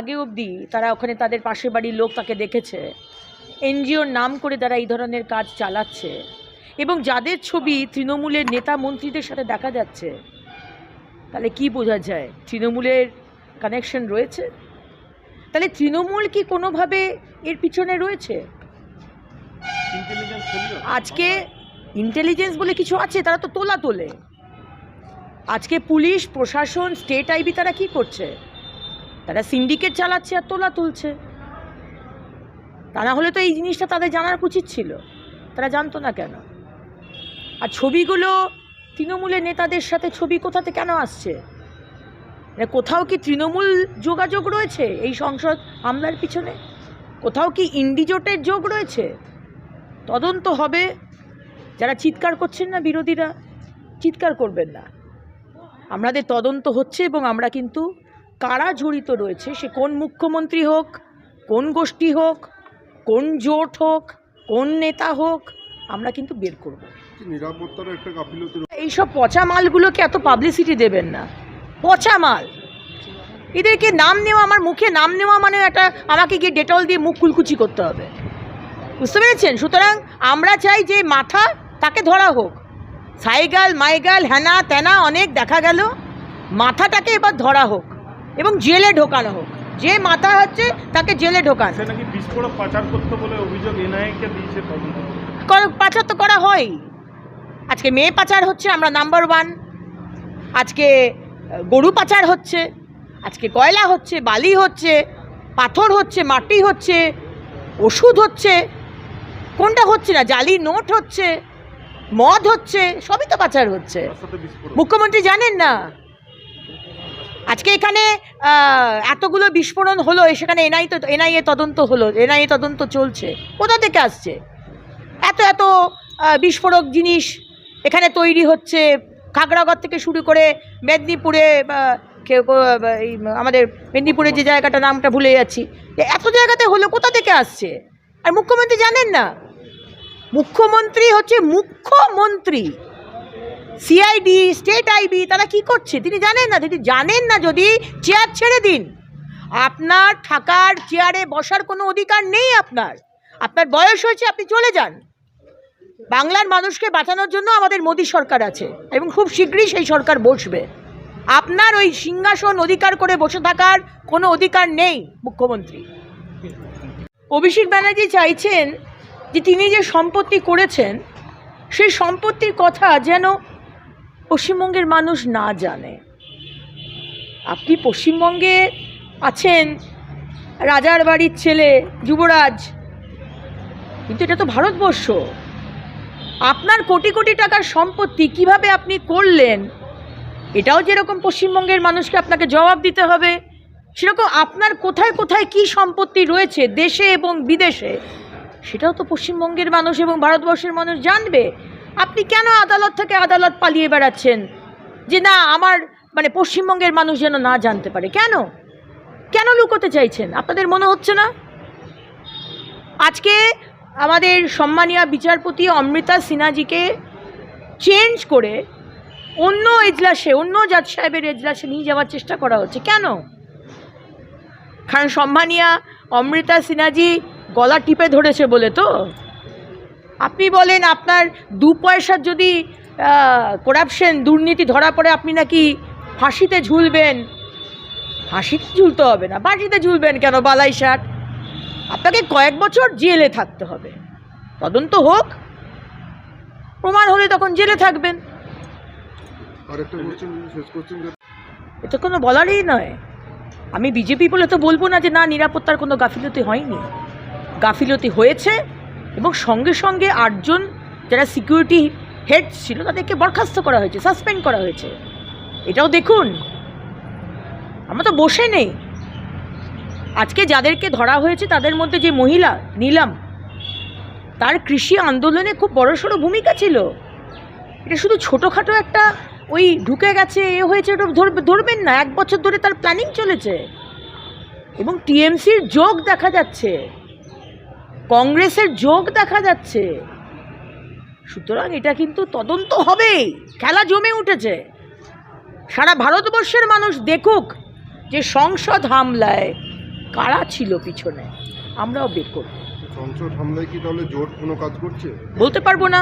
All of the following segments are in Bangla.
আগে অবধি তারা ওখানে তাদের পাশের বাড়ির লোক তাকে দেখেছে। এনজিওর নাম করে তারা এই ধরনের কাজ চালাচ্ছে এবং যাদের ছবি তৃণমূলের নেতা মন্ত্রীদের সাথে দেখা যাচ্ছে তাহলে কি বোঝা যায়? তৃণমূলের কানেকশন রয়েছে? তাহলে তৃণমূল কি কোনোভাবে এর পিছনে রয়েছে? আজকে ইন্টেলিজেন্স বলে কিছু আছে তারা তো তোলা তোলে। আজকে পুলিশ প্রশাসন স্টেট আইবি তারা কি করছে? তারা সিন্ডিকেট চালাচ্ছে আর তোলা তুলছে। তা না হলে তো এই জিনিসটা তাদের জানার উচিত ছিল। তারা জানতো না কেন? আর ছবিগুলো তৃণমূলের নেতাদের সাথে ছবি কোথাতে কেন আসছে? মানে কোথাও কি তৃণমূল যোগাযোগ রয়েছে এই সংসদ হামলার পিছনে? কোথাও কি ইন্ডিজোটের যোগ রয়েছে? তদন্ত হবে। যারা চিৎকার করছেন না বিরোধীরা, চিৎকার করবেন না। আমাদের তদন্ত হচ্ছে এবং আমরা কিন্তু কারা জড়িত রয়েছে? সে কোন মুখ্যমন্ত্রী হোক কোন গোষ্ঠী হোক কোন জোট হোক কোন নেতা হোক আমরা কিন্তু বের করব। এইসব পচা মালগুলোকে এত পাবলিসিটি দেবেন না। পচা মাল। এদেরকে নাম নেওয়া আমার মুখে নাম নেওয়া মানে একটা আমাকে গিয়ে ডেটল দিয়ে মুখ কুলকুচি করতে হবে। বুঝতে পেরেছেন? সুতরাং আমরা চাই যে মাথা তাকে ধরা হোক। সাইগাল মাইগাল হ্যানা ত্যানা অনেক দেখা গেল। মাথাটাকে এবার ধরা হোক। এবং জেলে ঢোকানো হোক। যে মাথা হচ্ছে তাকে জেলে ঢোকান। সে নাকি বিস্ফোরক পাচার করতে বলে অভিযোগ এনআইকে দিয়েছে তদন্ত। কর- পাচার তো করা হয় আজকে মেয়ে পাচার হচ্ছে আমরা নাম্বার ওয়ান। আজকে আহ, গরু পাচার হচ্ছে আজকে কয়লা হচ্ছে বালি হচ্ছে পাথর হচ্ছে মাটি হচ্ছে ওষুধ হচ্ছে কোনটা হচ্ছে না জালি নোট হচ্ছে মদ হচ্ছে সবই তো পাচার হচ্ছে। তার সাথে বিস্ফোরক। মুখ্যমন্ত্রী জানেন না? আজকে এখানে এতগুলো বিস্ফোরণ হলো সেখানে এনআই তো, এনআইএ তদন্ত হলো, এনআইএ তদন্ত চলছে। কোথা থেকে আসছে? এত এত বিস্ফোরক জিনিস এখানে তৈরি হচ্ছে। খাগড়াগড় থেকে শুরু করে মেদিনীপুরে আমাদের মেদিনীপুরে যে জায়গাটা, নামটা ভুলে যাচ্ছি। এত জায়গাতে হলো, কোথা থেকে আসছে? আর মুখ্যমন্ত্রী জানেন না? মুখ্যমন্ত্রী হচ্ছে মুখ্যমন্ত্রী। সিআইডি স্টেট আইবি তারা কি করছে? তিনি জানেন না, তিনি জানেন না যদি চেয়ার ছেড়ে দিন। আপনার থাকার চেয়ারে বসার কোনো অধিকার নেই আপনার। আপনার বয়স হয়েছে, আপনি চলে যান। বাংলার মানুষকে বাঁচানোর জন্য আমাদের মোদী সরকার আছে এবং খুব শীঘ্রই সেই সরকার বসবে। আপনার ওই সিংহাসন অধিকার করে বসে থাকার কোনো অধিকার নেই, মুখ্যমন্ত্রী। অভিষেক ব্যানার্জি চাইছেন যে তিনি যে সম্পত্তি করেছেন, সেই সম্পত্তির কথা যেন পশ্চিমবঙ্গের মানুষ না জানে। আপনি পশ্চিমবঙ্গে আছেন, রাজার বাড়ির ছেলে, যুবরাজ, কিন্তু এটা তো ভারতবর্ষ। আপনার কোটি কোটি টাকার সম্পত্তি কীভাবে আপনি করলেন? এটাও যেরকম পশ্চিমবঙ্গের মানুষকে আপনাকে জবাব দিতে হবে, সেরকম আপনার কোথায় কোথায় কি সম্পত্তি রয়েছে দেশে এবং বিদেশে, সেটাও তো পশ্চিমবঙ্গের মানুষ এবং ভারতবর্ষের মানুষ জানবে। আপনি কেন আদালত থেকে আদালত পালিয়ে বেড়াচ্ছেন? যে না, আমার মানে পশ্চিমবঙ্গের মানুষ যেন না জানতে পারে। কেন? কেন লুকোতে চাইছেন? আপনাদের মনে হচ্ছে না? আজকে আমাদের সম্মানীয় বিচারপতি অমৃতা সিনহাজিকে চেঞ্জ করে অন্য এজলাসে, অন্য জাজ সাহেবের এজলাসে নিয়ে যাওয়ার চেষ্টা করা হচ্ছে। কেন? কারণ সম্মানীয়া অমৃতা সিনহাজি গলা টিপে ধরেছে বলে তো? আপনি বলেন আপনার দু পয়সার যদি করাপশন দুর্নীতি ধরা পড়ে আপনি নাকি ফাঁসিতে ঝুলবেন। ফাঁসিতে ঝুলতে হবে না ফাঁসিতে ঝুলবেন কেন বালাই ষাট? আপনাকে কয়েক বছর জেলে থাকতে হবে। তদন্ত হোক প্রমাণ হলে তখন জেলে থাকবেন। এটা কোনো বলারই নয়। আমি বিজেপি বলে তো বলব না যে না নিরাপত্তার কোনো গাফিলতি হয়নি। গাফিলতি হয়েছে এবং সঙ্গে সঙ্গে আটজন যারা সিকিউরিটি হেড ছিল তাদেরকে বরখাস্ত করা হয়েছে সাসপেন্ড করা হয়েছে। এটাও দেখুন। আমরা তো বসে নেই। আজকে যাদেরকে ধরা হয়েছে তাদের মধ্যে যে মহিলা, নিলাম, তার কৃষি আন্দোলনে খুব বড়সড় ভূমিকা ছিল। এটা শুধু ছোটোখাটো একটা ওই ঢুকে গেছে, এ হয়েছে, ওটা ধরবে, ধরবেন না, এক বছর ধরে তার প্ল্যানিং চলেছে। এবং টিএমসির যোগ দেখা যাচ্ছে। কংগ্রেসের যোগ দেখা যাচ্ছে। সুতরাং এটা কিন্তু তদন্ত হবেই। খেলা জমে উঠেছে। সারা ভারতবর্ষের মানুষ দেখুক যে সংসদ হামলায় কারা ছিল পিছনে। আমরাও বের করব। সংসদ হামলায় কি তাহলে জোট কোনো কাজ করছে? বলতে পারব না।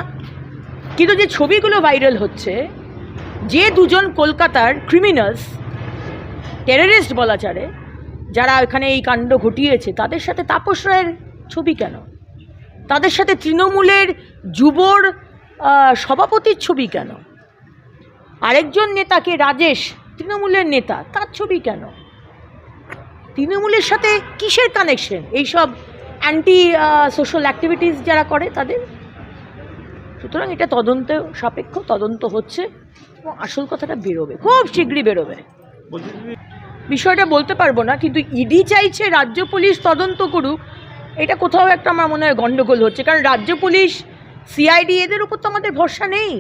কিন্তু যে ছবিগুলো ভাইরাল হচ্ছে যে দুজন কলকাতার ক্রিমিনালস টেররিস্ট বলা যারা এখানে এই কাণ্ড ঘটিয়েছে তাদের সাথে তাপস রায়ের ছবি কেন? তাদের সাথে তৃণমূলের যুবর সভাপতির ছবি কেন? আরেকজন নেতাকে রাজেশ তৃণমূলের নেতা তার ছবি কেন? তৃণমূলের সাথে কিসের কানেকশন এইসব অ্যান্টি সোশ্যাল অ্যাক্টিভিটিস যারা করে তাদের? সুতরাং এটা তদন্ত সাপেক্ষ তদন্ত হচ্ছে এবং আসল কথাটা বেরোবে খুব শীঘ্রই বেরোবে। বিষয়টা বলতে পারব না কিন্তু ইডি চাইছে রাজ্য পুলিশ তদন্ত করুক এটা কোথাও একটা আমার মনে হয় গণ্ডগোল হচ্ছে। কারণ রাজ্য পুলিশ সিআইডি এদের উপর তো আমাদের ভরসা নেই।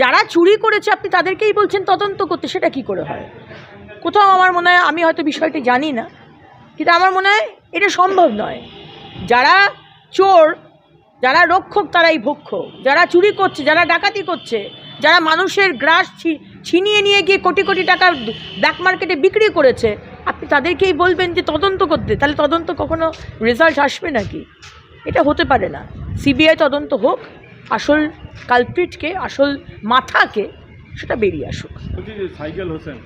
যারা চুরি করেছে, আপনি তাদেরকেই বলছেন তদন্ত করতে, সেটা কি করে হয়? কোথাও আমার মনে হয়, আমি হয়তো বিষয়টি জানি না, কিন্তু আমার মনে হয় এটা সম্ভব নয়। যারা চোর, যারা রক্ষক, তারাই ভক্ষক। যারা চুরি করছে, যারা ডাকাতি করছে, যারা মানুষের গ্রাস ছিনিয়ে নিয়ে গিয়ে কোটি কোটি টাকা ব্ল্যাক মার্কেটে বিক্রি করেছে আপনি তাদেরকেই বলবেন যে তদন্ত করতে, তাহলে তদন্ত কখনো রেজাল্ট আসবে নাকি? এটা হতে পারে না। সিবিআই তদন্ত হোক, আসল কালপ্রিটকে আসল মাথাকে, সেটা বেরিয়ে আসুক। সাইকেল হোসেন।